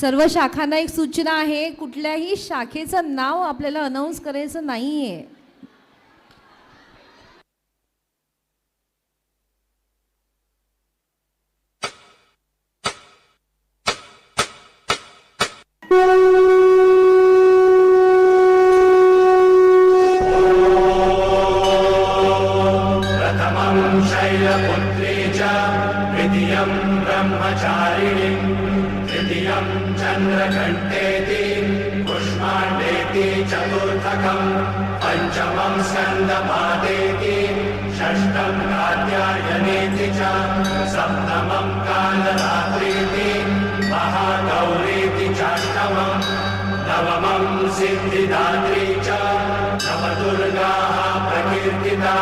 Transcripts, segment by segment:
सर्व शाखांना एक सूचना आहे कुठल्याही शाखेचं नाव आपल्याला अनाऊन्स करायचं नाहीये. प्रथमं चतुर्थकम् पञ्चमं स्कन्दपादेति षष्ठं कात्यायनेति च सप्तमं कालरात्रीति महागौरीति चाष्टमम् नवमं सिद्धिदात्री च नवदुर्गाः प्रकीर्तिता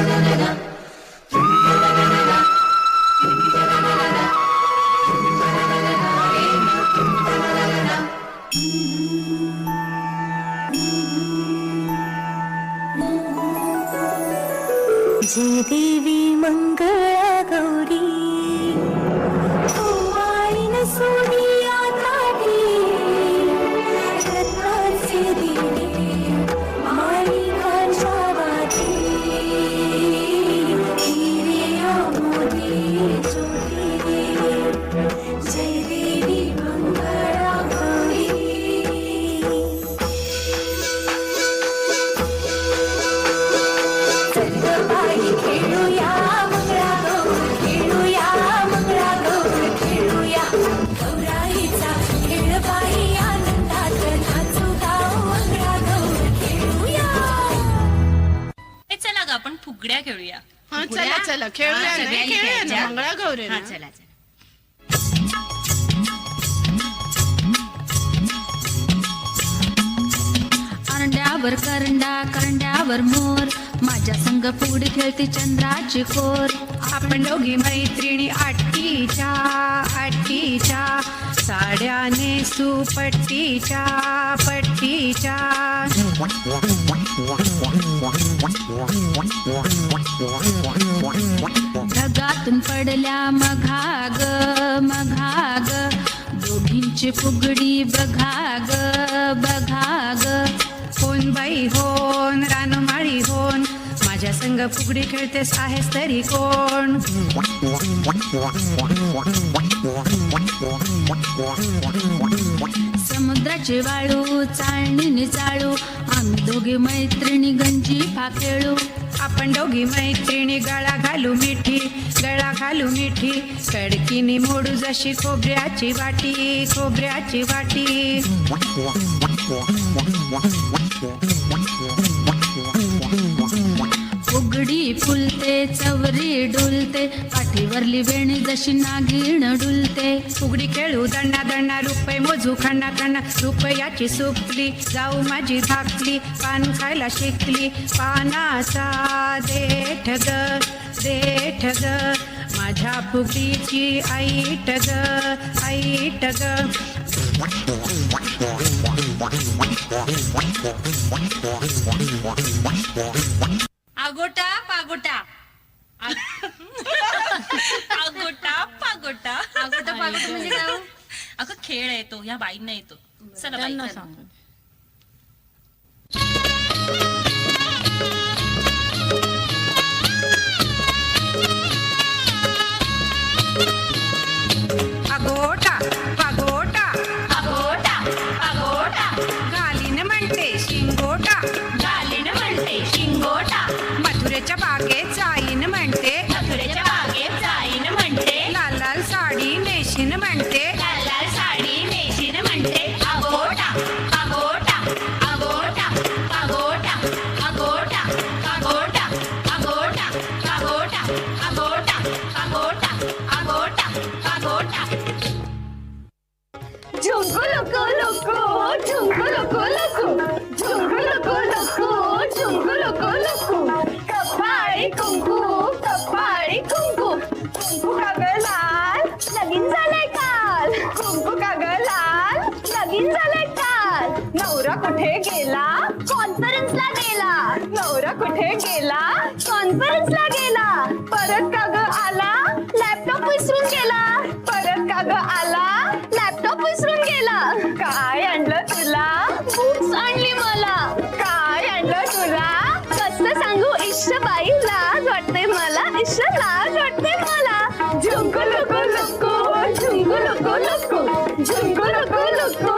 जय देवी मंगळा फुगड्या खेळूया. हा चला चला खेळूया ना सगळ्यांनी खेळूया ना खेळायच्या. मंगळागौर हा ना चला चला. करंड्यावर करंडा करंड्यावर मोर. माझ्या संग फुगडी खेळते चंद्राची कोर. आपण दोघी मैत्रिणी आठीच्या आठीच्या. साड्याने सुपट्टीच्या पट्टीच्या. ढगातून पडल्या मघाग मघाग. दोघींची फुगडी बघाग बघाग. होन बाई होन रानमाळी होन माझ्या संग फुगडी खेळतेस आहेस तरी कोण? समुद्राचे वाळू चाळणीने चाळू आम्ही दोघी मैत्रिणी गंजी फाकेळू आपण दोघी मैत्रिणी गळा घालू मिठी गळा घालू मिठी. कडकीने मोडू जशी खोबऱ्याची वाटी खोबऱ्याची वाटी. फुलते चवरी डुलते पाठीवरली वेणी जशी नागिण डुलते. फुगडी खेळू दंडा दंडा रुपये मोजू खंडा खंडा रुपयाची सुकली जाऊ माझी धाकली पान खायला शिकली. पानाचा देठ ग देठ ग माझ्या फुगडीची ऐट ग ऐट ग आगोटा पागोटा आगोटा पागोटा आगोटा पागोटा म्हणजे काय हो? अगं खेळ येतो ह्या बाईंना येतो चला बाई त्यांना चला. सांग. Golo, good, golo.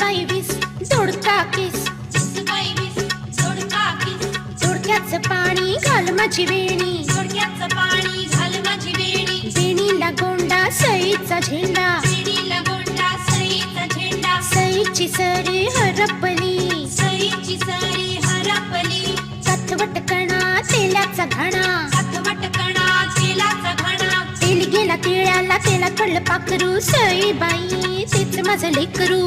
बाई वीस जोडका केस. जोडक्याचं पाणी घाल माझी वेणी. जोडक्याचं पाणी घाल माझी वेणी. वेणीला गोंडा सईचा झेंडा. वेणीला गोंडा सईचा झेंडा. सईची सरी हरपली. कळलं पाखरू सई बाई तेच माझं लेकरू.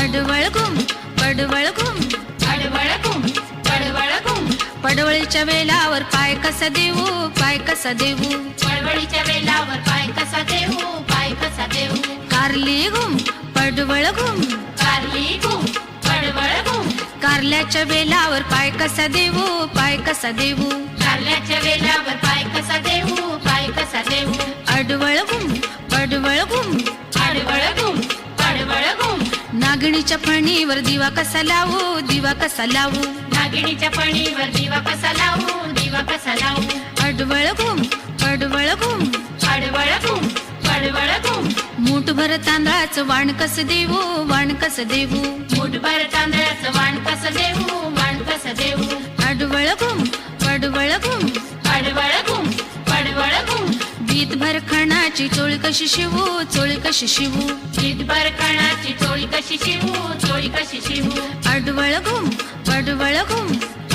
अडवळ घुम पडवळ घुम अडवळ घुम पडवळ घुम पडवळीच्या वेलावर पाय कसा देऊ पाय कसा देऊ? पडवळीच्या वेलावर पाय कसा देऊ पाय कसा देऊ? कारली घुम पडवळ घुम कारल्याच्या वेलावर पाय कसा देऊ पाय कसा देऊ कारल्याच्या वेलावर पाय कसा देऊ पाय कसा देऊ अडवळ घुम पडवळ घुम अडवळ घुम पडवळ घुम नागणीच्या फणीवर दिवा कसा लावू दिवा कसा लावू? नागिणीच्या पणीवर दिवा कसा लावू दिवा कसा लावू? अडवळ घुम पडवळ घुम अडवळ घुम पडवळ घुम मूठभर तांदळाचं वाण कस देऊ? वाण कस देऊ? मुठभर तांदळाचं वाण कसं देऊ? वाण कसं देऊ? अडवळ घुम पडवळ घुम अडवळ घुम पडवळ घुम बीतभर खणाची चोळी कशी शिवू? चोळी कशी शिवू? ईदभर खणाची चोळी कशी शिवू? चोळी कशी शिवू? अडवळ घुम पडवळ घुम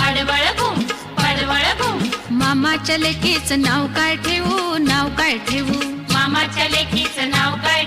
अडवळ घुम पडवळ घुम मामाच्या लेकीचं नाव काय ठेवू? नाव काय ठेवू? मामाच्या लेकीचं नाव काय